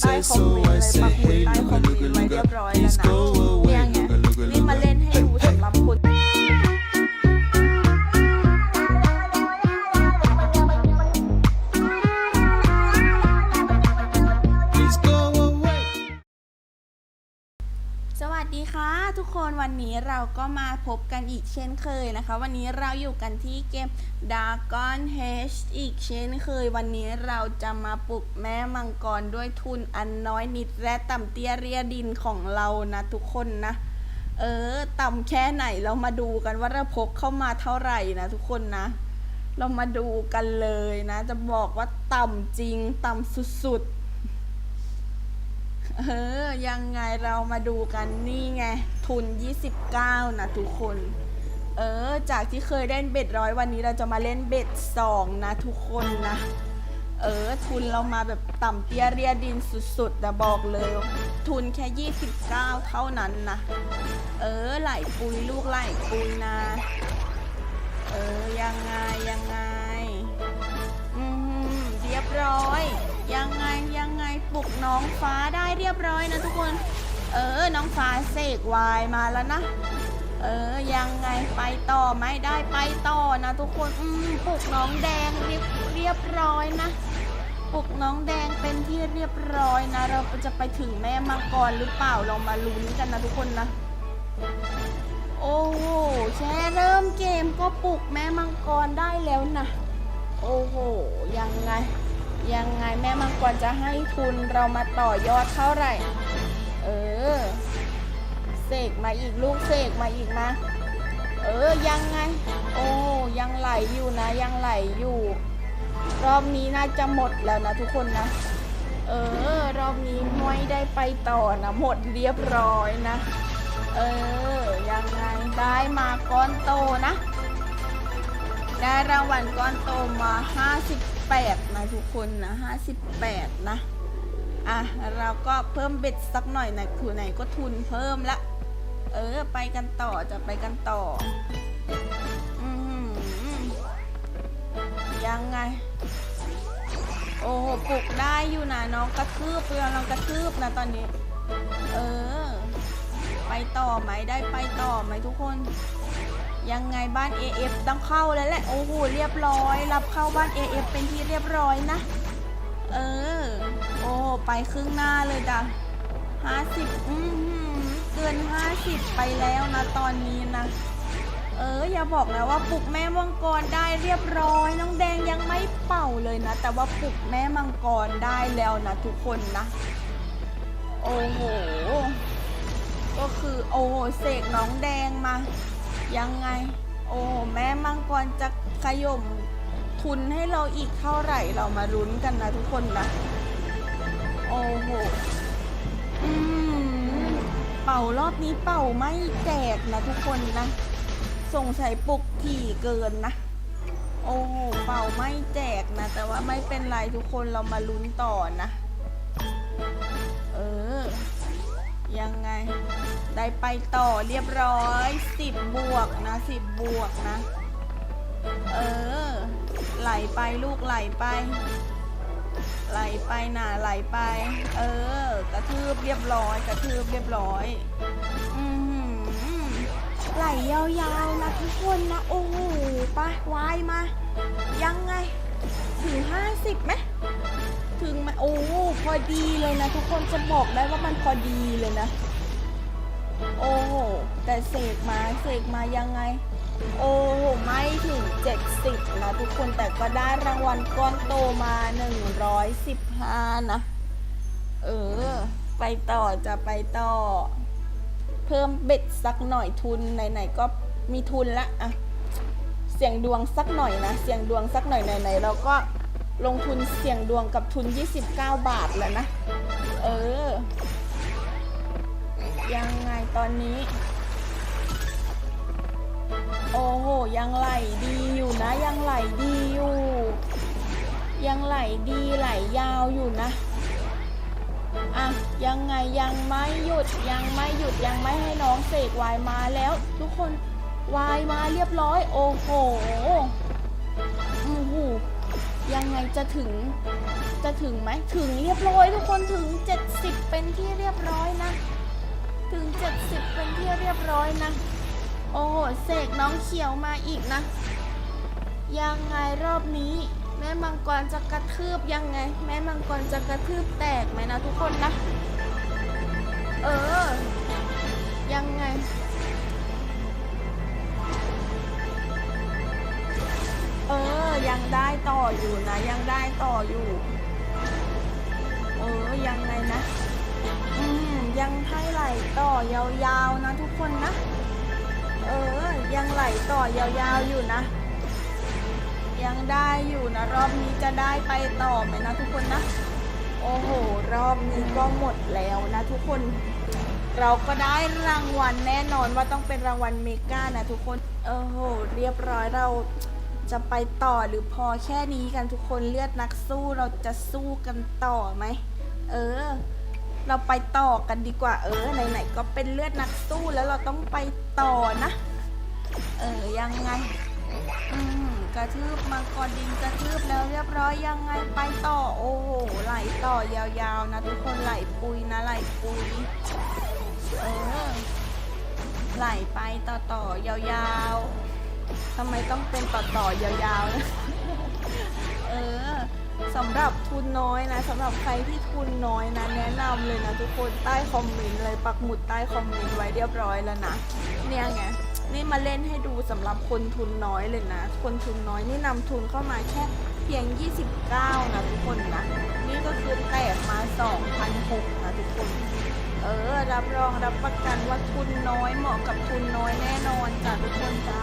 ใต้คอมเมนต์เสวัสดีค่ะทุกคนวันนี้เราก็มาพบกันอีกเช่นเคยนะคะ วันนี้เราอยู่กันที่เกม Dragon H อีกเช่นเคย วันนี้เราจะมาปลุกแม่มังกรด้วยทุนอันน้อยนิดและต่ำเตี้ยเรียดินของเรานะทุกคนนะ เออต่ำแค่ไหนเรามาดูกันว่าเราพกเข้ามาเท่าไหร่นะทุกคนนะ เรามาดูกันเลยนะ จะบอกว่าต่ำจริงต่ำสุดๆ เออ ยังไงเรามาดูกันนี่ไง ทุน 29 นะทุกคน เออ จากที่เคยเล่นเบ็ดร้อยวันนี้เราจะมาเล่นเบ็ดสองนะทุกคนนะ เออ ทุนเรามาแบบต่ำเตี้ยเรียดินสุดๆนะบอกเลย ทุนแค่ 29 เท่านั้นนะ เออ ไหลปุยลูกไหลปุยนะ เออ ยัง น้องฟ้าได้เรียบร้อยนะทุกคน เออ น้องฟ้าเสกวายมาแล้วนะ เออ ยังไงไปต่อไหมได้ไปต่อนะทุกคน อืมปลุกน้องแดงเรียบเรียบร้อยนะปลุกน้องแดงเป็นที่เรียบร้อยนะ เราจะไปถึงแม่มังกรหรือเปล่าเรามาลุ้นกันนะทุกคนนะ โอ้โหแค่เริ่มเกมก็ปลุกแม่มังกรได้แล้วนะ โอ้โห ยังไง ยังไงแม่มังกรจะให้ทุนเรามาต่อยอดเท่าไหร่ เออ เสกมาอีกลูกเสกมาอีกมา เออ ยังไง โอ้ ยังไหลอยู่นะ ยังไหลอยู่ รอบนี้น่าจะหมดแล้วนะทุกคนนะ เออ รอบนี้ไม่ได้ไปต่อนะ หมดเรียบร้อยนะ เออ ยังไง ได้มาก้อนโตนะ ได้รางวัลก้อนโตมา 58นะทุกคนนะ58นะ อะ เราก็เพิ่มเบ็ดสักหน่อยนะคือไหนก็ทุนเพิ่มละ เออ ไปกันต่อจะไปกันต่อ อือยังไง โอ้โหปลุกได้อยู่นะน้องกระทืบเรือน้องกระทืบนะตอนนี้ เออ ไปต่อไหมได้ไปต่อไหมทุกคน ยังไงบ้าน AF ต้องเข้าแล้วแหละ โอ้โห เรียบร้อย รับเข้าบ้าน AF เป็นที่เรียบร้อยนะ เออ โอ้ ไปครึ่งหน้าเลยจ้ะห้าสิบอือหือเกินห้าสิบไปแล้วนะตอนนี้นะ เออ อย่าบอกนะว่าปลุกแม่มังกรได้เรียบร้อย น้องแดงยังไม่เป่าเลยนะ แต่ว่าปลุกแม่มังกรได้แล้วนะทุกคนนะ โอ้โห ก็คือโอ้โหเสกน้องแดงมา ยังไง โอ้แม่มังกรจะขย่มทุนให้เราอีกเท่าไหร่เรามาลุ้นกันนะทุกคนนะ โอ้โหอืมเป่ารอบนี้เป่าไม่แจกนะทุกคนนะสงสัยปลุกถี่เกินนะ โอ้โหเป่าไม่แจกนะ แต่ว่าไม่เป็นไรทุกคนเรามาลุ้นต่อนะ เออ ยังไง ได้ไปต่อเรียบร้อยสิบบวกนะสิบบวกนะ เออ ไหลไปลูกไหลไป ไหลไปน่ะไหลไป เออ กระทืบเรียบร้อย กระทืบเรียบร้อยอือหือไหลยาวๆนะทุกคนนะ โอ้โหไปวายมา ยังไงถึงห้าสิบไหม ถึงไหมโอ้พอดีเลยนะ ทุกคนจะบอกได้ว่ามันพอดีเลยนะ โอ้โหแต่เสกมาเสกมายังไง โอ้โหไม่ถึง 70 นะทุกคนแต่ก็ได้รางวัลก้อนโตมา 115 นะ เออ ไปต่อจะไปต่อ เพิ่มเบ็ดสักหน่อยทุนไหนๆก็มีทุนละอะเสียงดวงสักหน่อยนะ เสียงดวงสักหน่อยไหนๆเราก็ ลงทุนเสี่ยงดวงกับทุน 29 บาทแล้วนะ เออ ยังไงตอนนี้ โอ้โห ยังไหลดีอยู่นะ ยังไหลดีอยู่ ยังไหลดีไหลยาวอยู่นะ อะ ยังไงยังไม่หยุดยังไม่หยุดยังไม่ให้น้องเสกวายมาแล้วทุกคนวายมาเรียบร้อย โอ้โหโอ้โหยั งไงจะถึงจะถึงไหมถึงเรียบร้อยทุกคนถึง 70 เป็นที่เรียบร้อยนะ ถึง 70 เป็นที่เรียบร้อยนะ โอ้โหเสกน้องเขียวมาอีกนะ ยังไงรอบนี้ แม่มังกรจะกระทืบยังไง แม่มังกรจะกระทืบแตกไหมนะทุกคนนะ เออ ยังไงเออ ยังได้ต่ออยู่นะ ยังได้ต่ออยู่ เออ ยังไงนะ อืม ยังให้ไหลต่อยาวๆนะทุกคนนะ เออ ยังไหลต่อยาวๆอยู่นะ ยังได้อยู่นะ รอบนี้จะได้ไปต่อไหมนะทุกคนนะ โอ้โห รอบนี้ก็หมดแล้วนะทุกคนเราก็ได้รางวัลแน่นอนว่าต้องเป็นรางวัลเมกานะทุกคน โอ้โห เรียบร้อยเรา จะไปต่อหรือพอแค่นี้กันทุกคนเลือดนักสู้เราจะสู้กันต่อไหม เออ เราไปต่อกันดีกว่า เออไหนๆก็เป็นเลือดนักสู้แล้วเราต้องไปต่อนะ เออยังไง อืมกระทืบมังกรดินกระทืบแล้วเรียบร้อยยังไงไปต่อโอ้โหไหลต่อยาวๆนะทุกคนไหลปุยนะไหลปุยเออไหลไปต่อต่อยาวๆ ทำไมต้องเป็นต่อต่อยาวๆนะเออสำหรับทุนน้อยนะสำหรับใครที่ทุนน้อยนะ แนะนำเลยนะทุกคนใต้คอมเมนต์เลยปักหมุดใต้คอมเมนต์ไว้เรียบร้อยแล้วนะเนี่ยไงนี่มาเล่นให้ดูสำหรับคนทุนน้อยเลยนะ คนทุนน้อยนี่นำทุนเข้ามาแค่เพียง 29 นะทุกคนนะนี่ก็คือแตกมา 2,006นะทุกคน เออ รับรองรับประกันว่าทุนน้อยเหมาะกับทุนน้อยแน่นอนจ้ะทุกคนจ้า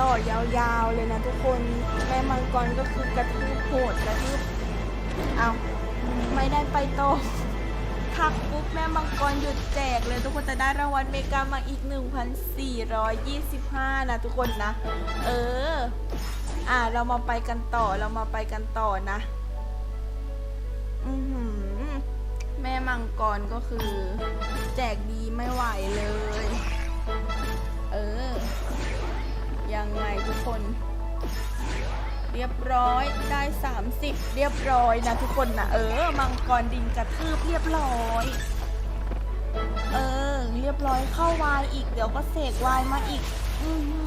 ต่อยาวๆเลยนะทุกคนแม่มังกรก็คือกระทืบโหดกระทืบเอาไม่ได้ไปต่อทักปุ๊บแม่มังกรหยุดแจกเลยทุกคนจะได้รางวัลเมกามาอีก 1,425 นะทุกคนนะ เออ อ่าเรามาไปกันต่อเรามาไปกันต่อนะ อือหือ แม่มังกรก็คือ แจกดีไม่ไหวเลย เรียบร้อยได้ 30 เรียบร้อยนะทุกคนนะเออ มังกรดินกระทืบเรียบร้อย เออ เรียบร้อยเข้าวายอีก เดี๋ยวก็เสกวายมาอีก อือหื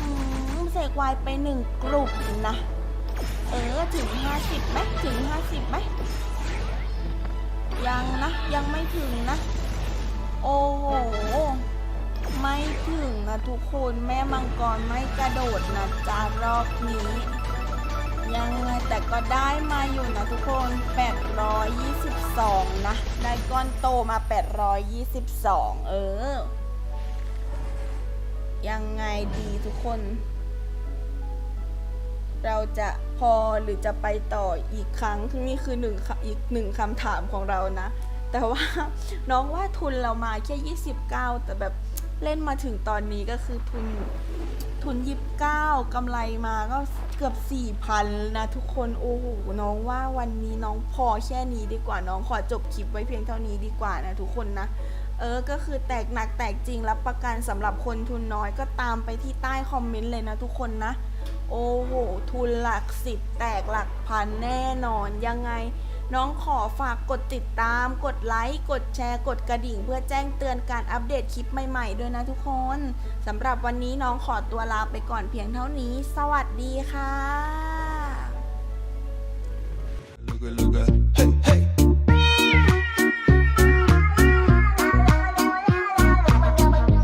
อเสกวายไปหนึ่งกลุ่มนะ เออถึง 50ไหมถึง 50ไหมยังนะ ยังไม่ถึงนะ โอ้โหไม่ถึงนะทุกคนแม่มังกรไม่กระโดดนะจ้ารอบนี้ แต่ก็ได้มาอยู่นะทุกคน 822 นะ ได้ก้อนโตมา 822 เออ ยังไงดีทุกคน เราจะพอหรือจะไปต่ออีกครั้งนี่คือหนึ่งคอีกหนึ่งคำถามของเรานะ แต่ว่าน้องว่าทุนเรามาแค่ 29 แต่แบบเล่นมาถึงตอนนี้ก็คือทุนทุนยิบเก้ากำไรมาก็ เกือบสี่พันนะทุกคนโอ้โหน้องว่าวันนี้น้องพอแค่นี้ดีกว่าน้องขอจบคลิปไว้เพียงเท่านี้ดีกว่านะทุกคนนะ เออก็คือแตกหนักแตกจริงรับประกันสำหรับคนทุนน้อยก็ตามไปที่ใต้คอมเมนต์เลยนะทุกคนนะ โอ้โหทุนหลักสิบแตกหลักพันแน่นอนยังไง น้องขอฝากกดติดตาม กดไลค์ กดแชร์ กดกระดิ่ง เพื่อแจ้งเตือนการอัปเดตคลิปใหม่ๆ ด้วยนะทุกคนสำหรับวันนี้น้องขอตัวลาไปก่อนเพียงเท่านี้ สวัสดีค่ะ Luca, Luca.